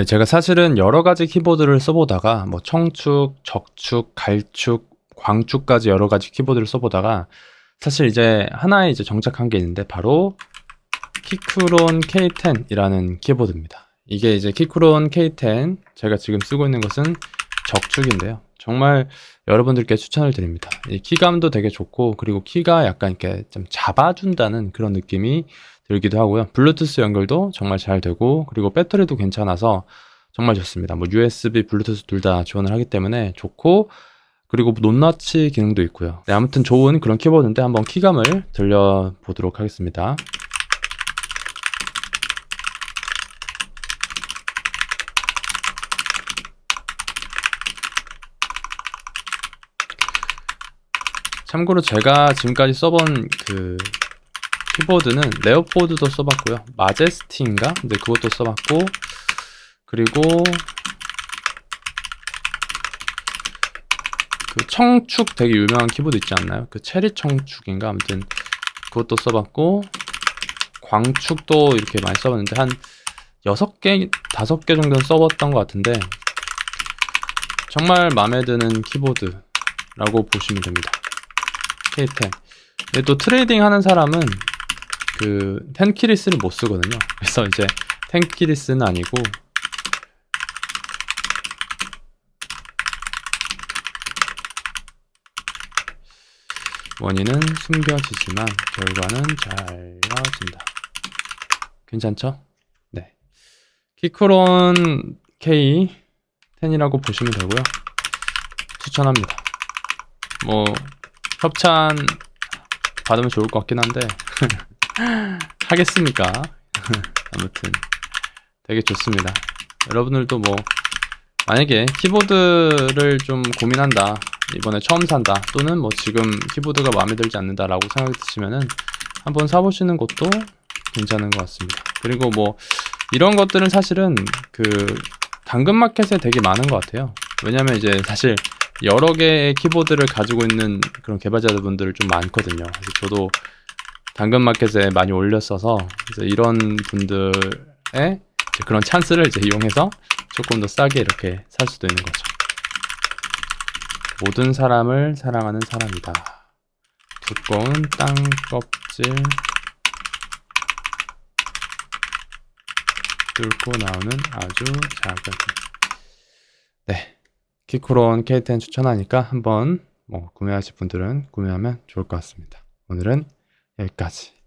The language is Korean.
네, 제가 사실은 여러 가지 키보드를 써보다가 뭐 청축, 적축, 갈축, 광축까지 여러 가지 키보드를 써보다가 사실 이제 하나에 이제 정착한 게 있는데 바로 키크론 K10이라는 키보드입니다. 이게 이제 키크론 K10 제가 지금 쓰고 있는 것은 적축인데요. 정말 여러분들께 추천을 드립니다. 이 키감도 되게 좋고 그리고 키가 약간 이렇게 좀 잡아준다는 그런 느낌이 들기도 하고요. 블루투스 연결도 정말 잘 되고 그리고 배터리도 괜찮아서 정말 좋습니다. 뭐 USB, 블루투스 둘 다 지원을 하기 때문에 좋고 그리고 논너치 기능도 있고요. 네, 아무튼 좋은 그런 키보드인데 한번 키감을 들려보도록 하겠습니다. 참고로 제가 지금까지 써본 그 키보드는 레오포드도 써봤고요. 마제스티인가? 근데 그것도 써봤고 그리고 그 청축 되게 유명한 키보드 있지 않나요? 그 체리 청축인가? 아무튼 그것도 써봤고 광축도 이렇게 많이 써봤는데 한 6개, 5개 정도는 써봤던 것 같은데 정말 마음에 드는 키보드라고 보시면 됩니다. K10. 근데 또 트레이딩 하는 사람은 그 텐키리스를 못 쓰거든요. 그래서 이제 텐키리스는 아니고 원인은 숨겨지지만 결과는 잘나진다 괜찮죠? 네. 키크론 K 10이라고 보시면 되고요. 추천합니다. 뭐 협찬 받으면 좋을 것 같긴 한데 하겠습니까? 아무튼 되게 좋습니다. 여러분들도 뭐 만약에 키보드를 좀 고민한다 이번에 처음 산다 또는 뭐 지금 키보드가 마음에 들지 않는다라고 생각이 드시면은 한번 사보시는 것도 괜찮은 것 같습니다. 그리고 뭐 이런 것들은 사실은 그 당근마켓에 되게 많은 것 같아요. 왜냐면 이제 사실 여러 개의 키보드를 가지고 있는 그런 개발자분들 좀 많거든요. 그래서 저도 당근마켓에 많이 올렸어서 이런 분들의 그런 찬스를 이제 이용해서 조금 더 싸게 이렇게 살 수도 있는 거죠. 모든 사람을 사랑하는 사람이다. 두꺼운 땅 껍질 뚫고 나오는 아주 작은 네 키크론 K10 추천하니까 한번 뭐 구매하실 분들은 구매하면 좋을 것 같습니다. 오늘은 여기까지.